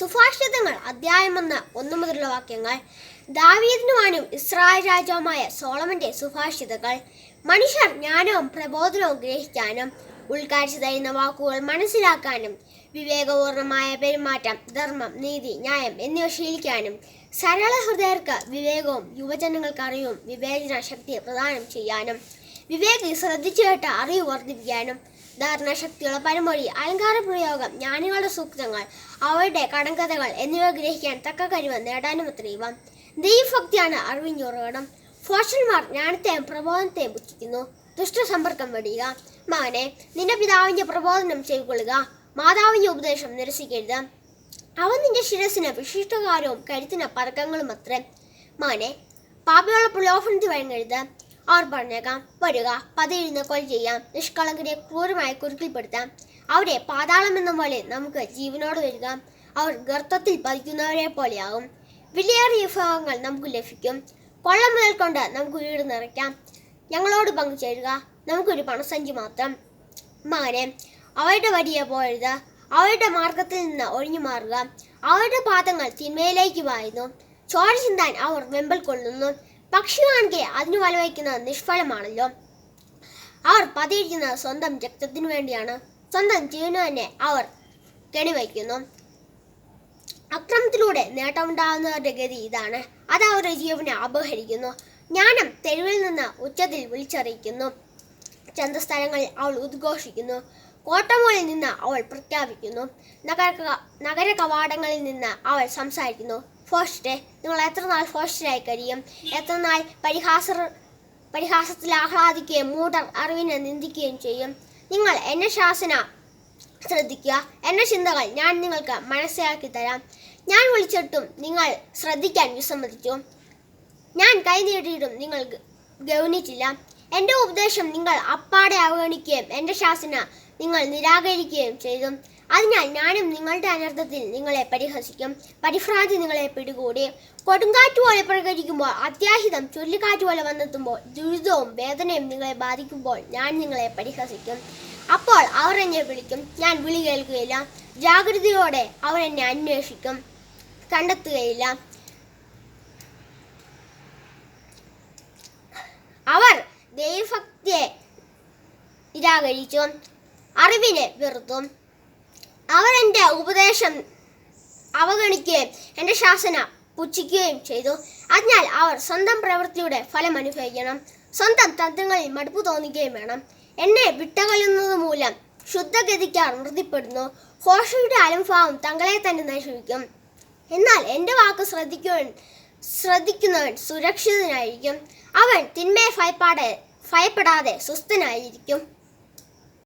സുഭാഷിതങ്ങൾ അധ്യായം ഒന്ന് മുതലുള്ള വാക്യങ്ങൾ. ദാവീദിനുമാനും ഇസ്രായേൽ രാജാവുമായ സോളമന്റെ സുഭാഷിതകൾ മനുഷ്യർ ജ്ഞാനവും പ്രബോധനവും ഗ്രഹിക്കാനും ഉൾക്കാഴ്ച തരുന്ന വാക്കുകൾ മനസ്സിലാക്കാനും വിവേകപൂർണമായ പെരുമാറ്റം ധർമ്മം നീതി ന്യായം എന്നിവ ശീലിക്കാനും സരള ഹൃദയർക്ക് വിവേകവും യുവജനങ്ങൾക്ക് അറിവും വിവേചന ശക്തി പ്രദാനം ചെയ്യാനും വിവേകി ശ്രദ്ധിച്ചു കേട്ട അറിവ് വർദ്ധിപ്പിക്കാനും ധാരണശക്തിയുള്ള പരമൊഴി അലങ്കാര പ്രയോഗം ജ്ഞാനികളുടെ സൂക്തങ്ങൾ അവരുടെ കടങ്കഥകൾ എന്നിവ ഗ്രഹിക്കാൻ തക്ക കഴിവ് നേടാനും അത്രയുവ ദൈവഭക്തിയാണ് അറിവിന്റെ ഉറവിടം. ഫോഷന്മാർ ജ്ഞാനത്തെയും പ്രബോധനത്തെയും പുച്ഛിക്കുന്നു. ദുഷ്ടസമ്പർക്കം വെടിയുക. മകനെ നിന്റെ പിതാവിന്റെ പ്രബോധനം ചെയ്തുകൊള്ളുക. മാതാവിന്റെ ഉപദേശം നിരസിക്കരുത്. അവൻ നിന്റെ ശിരസിന് വിശിഷ്ടകാരവും കരുത്തിന് പതക്കങ്ങളും അത്രേ മകനെ പാപിയുള്ള പ്രലോഭനത്തിൽ വഴങ്ങരുത്. അവർ പറഞ്ഞേക്കാം വരിക പതിയിരുന്ന് കൊല ചെയ്യാം നിഷ്കളങ്കരെ ക്രൂരമായി കുരുക്കിൽപ്പെടുത്താം അവരെ പാതാളം എന്ന പോലെ നമുക്ക് ജീവനോട് വരിക. അവർ ഗർത്തത്തിൽ പതിക്കുന്നവരെ പോലെയാകും. വിലയേറിയ വിഭവങ്ങൾ നമുക്ക് ലഭിക്കും. കൊള്ള മുതൽ കൊണ്ട് നമുക്ക് വീട് നിറയ്ക്കാം. ഞങ്ങളോട് പങ്കുചേരുക നമുക്കൊരു പണസഞ്ചി മാത്രം. മകനെ അവരുടെ വരിയെ പോയരുത് അവരുടെ മാർഗത്തിൽ നിന്ന് ഒഴിഞ്ഞു മാറുക. അവരുടെ പാദങ്ങൾ തിന്മയിലേക്ക് വായുന്നു ചോര ചിന്താൻ അവർ വെമ്പൽ കൊള്ളുന്നു. പക്ഷി കാണുകെ അതിന് വലവയ്ക്കുന്നത് നിഷ്ഫലമാണല്ലോ. അവർ പതിയിരിക്കുന്നത് സ്വന്തം രക്തത്തിനു വേണ്ടിയാണ്. സ്വന്തം ജീവന് തന്നെ അവർ കെണിവയ്ക്കുന്നു. അക്രമത്തിലൂടെ നേട്ടമുണ്ടാകുന്നവരുടെ ഗതി ഇതാണ്. അത് അവരുടെ ജീവനെ അപഹരിക്കുന്നു. ജ്ഞാനം തെരുവിൽ നിന്ന് ഉച്ചത്തിൽ വിളിച്ചറിയിക്കുന്നു. ചന്തസ്ഥലങ്ങളിൽ അവൾ ഉദ്ഘോഷിക്കുന്നു. കോട്ടമുകളിൽ നിന്ന് അവൾ പ്രഖ്യാപിക്കുന്നു. നഗര നഗര കവാടങ്ങളിൽ നിന്ന് അവൾ സംസാരിക്കുന്നു. ഫോസ്റ്റെ നിങ്ങൾ എത്ര നാൾ ഫോസ്റ്ററായി കഴിയും എത്ര നാൾ പരിഹാസ പരിഹാസത്തിൽ ആഹ്ലാദിക്കുകയും മൂടർ അറിവിനെ നിന്ദിക്കുകയും ചെയ്യും? നിങ്ങൾ എന്നെ ശാസന ശ്രദ്ധിക്കുക. എന്റെ ചിന്തകൾ ഞാൻ നിങ്ങൾക്ക് മനസ്സിലാക്കി തരാം. ഞാൻ വിളിച്ചിട്ടും നിങ്ങൾ ശ്രദ്ധിക്കാൻ വിസമ്മതിച്ചു. ഞാൻ കൈ നീട്ടിയിട്ടും നിങ്ങൾ ഗൗനിച്ചില്ല. എന്റെ ഉപദേശം നിങ്ങൾ അപ്പാടെ അവഗണിക്കുകയും എന്റെ ശാസന നിങ്ങൾ നിരാകരിക്കുകയും ചെയ്തു. അതിനാൽ ഞാനും നിങ്ങളുടെ അനർത്ഥത്തിൽ നിങ്ങളെ പരിഹസിക്കും. പരിഭ്രാന്തി നിങ്ങളെ പിടികൂടി. കൊടുങ്കാറ്റ് പോലെ പ്രകരിക്കുമ്പോൾ അത്യാഹിതം ചുഴലിക്കാറ്റ് പോലെ വന്നെത്തുമ്പോൾ ദുരിതവും വേദനയും നിങ്ങളെ ബാധിക്കുമ്പോൾ ഞാൻ നിങ്ങളെ പരിഹസിക്കും. അപ്പോൾ അവർ എന്നെ വിളിക്കും. ഞാൻ വിളി കേൾക്കുകയില്ല. ജാഗ്രതയോടെ അവർ എന്നെ അന്വേഷിക്കും. കണ്ടെത്തുകയില്ല. അവർ ദൈവഭക്തിയെ നിരാകരിച്ചു. അറിവിനെ വെറുത്തു. അവർ എന്റെ ഉപദേശം അവഗണിക്കുകയും എന്റെ ശാസന പുച്ഛിക്കുകയും ചെയ്തു. അതിനാൽ അവർ സ്വന്തം പ്രവൃത്തിയുടെ ഫലം അനുഭവിക്കണം. സ്വന്തം തന്ത്രങ്ങളിൽ മടുപ്പ് തോന്നുകയും വേണം. എന്നെ വിട്ടകലുന്നത് മൂലം ശുദ്ധഗതിക്കാർ മൃതിപ്പെടുന്നു. ഹോഷയുടെ അലംഭാവം തങ്ങളെ തന്നെ നശിപ്പിക്കും. എന്നാൽ എന്റെ വാക്ക് ശ്രദ്ധിക്കുവൻ ശ്രദ്ധിക്കുന്നവൻ സുരക്ഷിതനായിരിക്കും. അവൻ തിന്മയെ ഭയപ്പാടെ ഭയപ്പെടാതെ സ്വസ്ഥനായിരിക്കും.